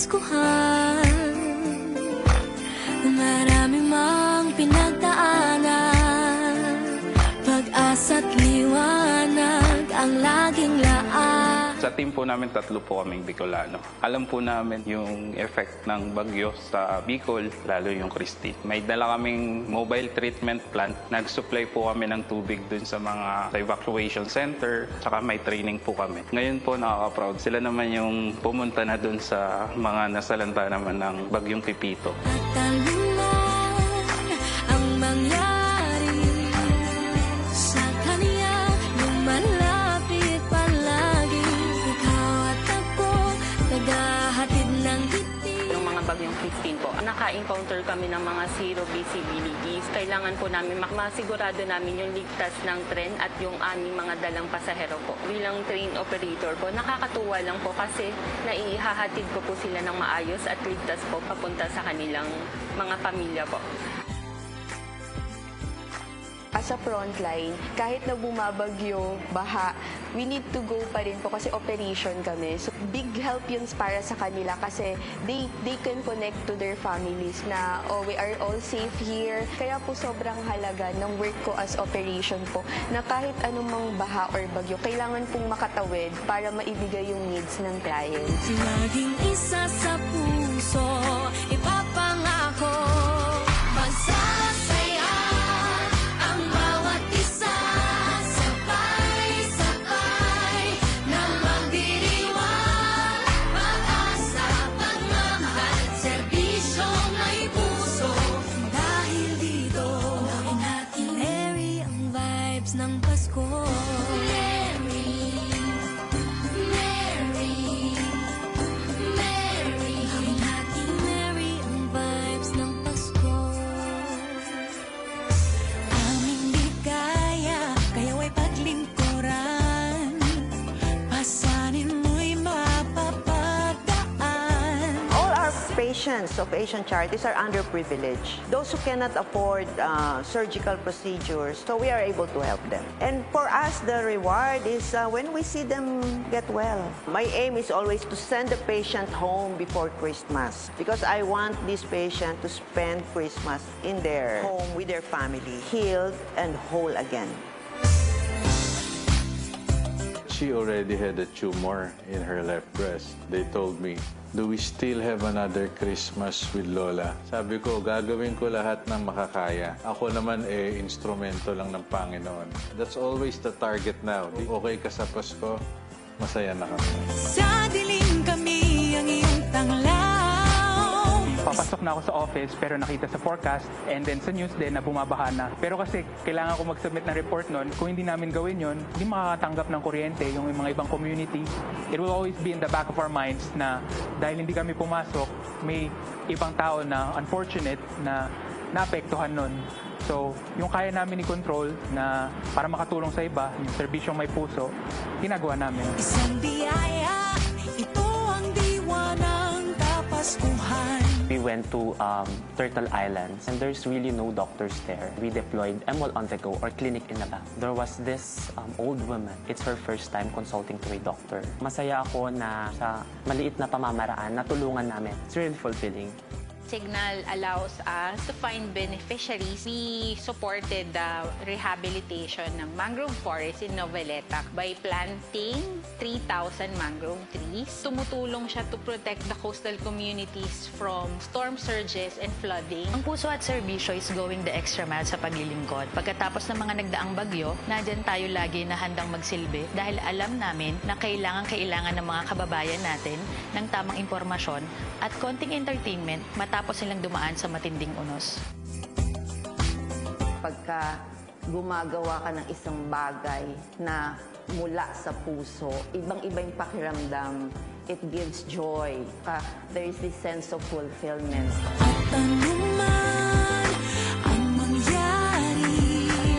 escurrar. Sa team po namin, tatlo po kaming Bicolano. Alam po namin yung effect ng bagyo sa Bicol, lalo yung Christie. May dala kaming mobile treatment plant. Nag-supply po kami ng tubig dun sa mga sa evacuation center, saka may training po kami. Ngayon po nakaka-proud. Sila naman yung pumunta na dun sa mga nasalanta naman ng bagyong Pipito. Talungan naka-encounter kami ng mga zero visibilities. Kailangan po namin masigurado namin yung ligtas ng tren at yung aming mga dalang pasahero po. Bilang train operator po, nakakatuwa lang po kasi naihahatid ko po sila ng maayos at ligtas po papunta sa kanilang mga pamilya po. As a frontline, kahit na bumabagyo, baha, we need to go pa rin po kasi operation kami. So, big help yun para sa kanila kasi they, they can connect to their families na, oh, we are all safe here. Kaya po sobrang halaga ng work ko as operation po na kahit anumang baha or bagyo, kailangan pong makatawid para maibigay yung needs ng clients. Laging isa sa puso Ipapangako ng patients of Asian Charities are underprivileged. Those who cannot afford uh, surgical procedures, so we are able to help them. And for us, the reward is uh, when we see them get well. My aim is always to send the patient home before Christmas because I want this patient to spend Christmas in their home with their family, healed and whole again. She already had a tumor in her left breast. They told me, do we still have another Christmas with Lola? Sabi ko, gagawin ko lahat ng makakaya. Ako naman eh, instrumento lang ng Panginoon. That's always the target now. Okay ka sa Pasko, masaya na kami. Papasok na ako sa office pero nakita sa forecast and then sa news din na bumabaha na. Pero kasi kailangan ko mag-submit ng report nun. Kung hindi namin gawin yon, hindi makakatanggap ng kuryente yung mga ibang community. It will always be in the back of our minds na dahil hindi kami pumasok, may ibang tao na unfortunate na naapektuhan nun. So, yung kaya namin i-control na para makatulong sa iba, yung serbisyong may puso, ginagawa namin. Isang biyaya, went to um, Turtle Islands and there's really no doctors there. We deployed ML on the go or clinic in the back. There was this um, old woman. It's her first time consulting to a doctor. Masaya ako na sa maliit na pamamaraan na tulungan namin. It's really fulfilling. Signal allows us to find beneficiaries. We supported the rehabilitation ng mangrove forest in Noveleta by planting 3,000 mangrove trees. Tumutulong siya to protect the coastal communities from storm surges and flooding. Ang puso at serbisyo is going the extra mile sa paglilingkod. Pagkatapos ng mga nagdaang bagyo, nandyan tayo lagi na handang magsilbi dahil alam namin na kailangan-kailangan ng mga kababayan natin ng tamang impormasyon at konting entertainment matapos silang dumaan sa matinding unos. pagka gumagawa ka ng isang bagay na mula sa puso, ibang-iba yung pakiramdam. It gives joy. Ka, there is this sense of fulfillment. At anuman ang mangyari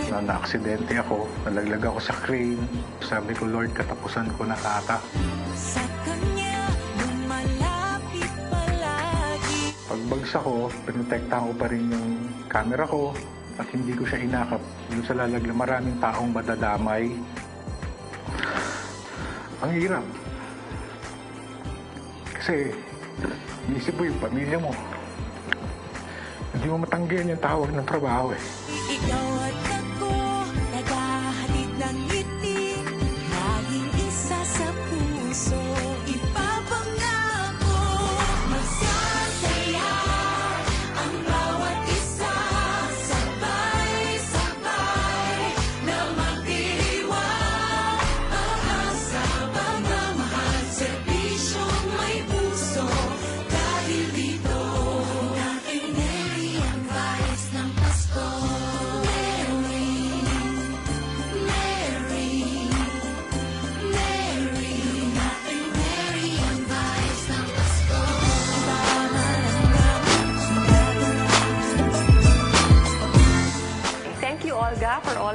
na na-aksidente ako, nalaglag ako sa crane. Sabi ko, Lord, katapusan ko na ata. nag-focus ako, pinotektahan ko pa rin yung camera ko at hindi ko siya inakap doon sa lalagla. Maraming taong madadamay. Ang hirap. Kasi, isip mo yung pamilya mo. Hindi mo matanggihan yung tawag ng trabaho eh.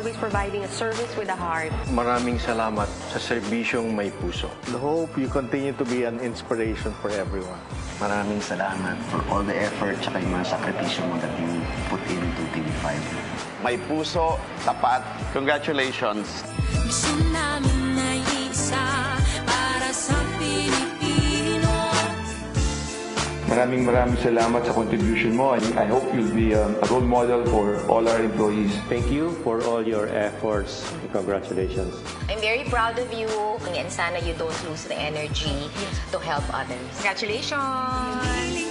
always providing a service with a heart. Maraming salamat sa serbisyong may puso. I hope you continue to be an inspiration for everyone. Maraming salamat for all the effort at yung mga sakripisyo mo that you put into TV5. May puso, tapat. Congratulations! Mission. Maraming maraming salamat sa contribution mo and I hope you'll be um, a role model for all our employees. Thank you for all your efforts. Congratulations. I'm very proud of you and sana you don't lose the energy to help others. Congratulations!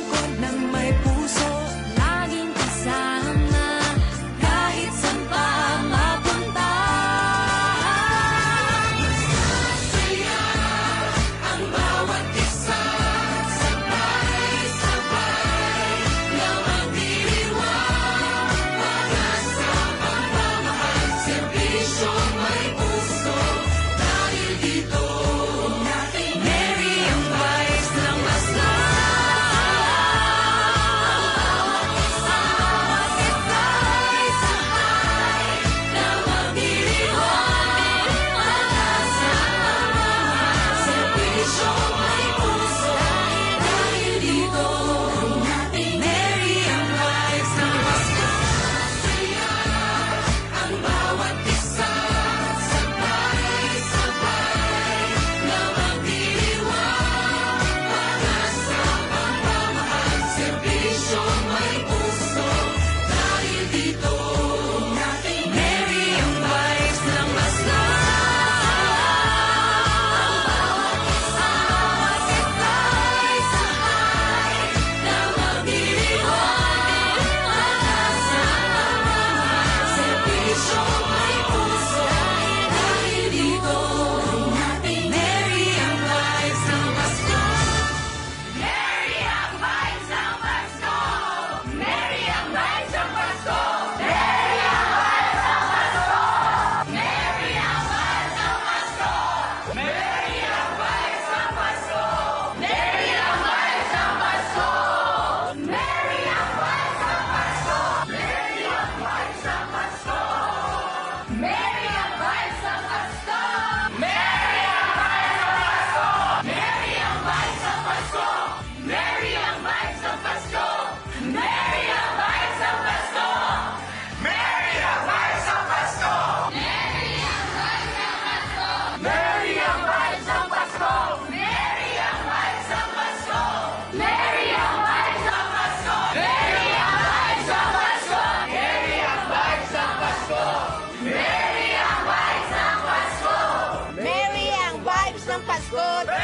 Oh.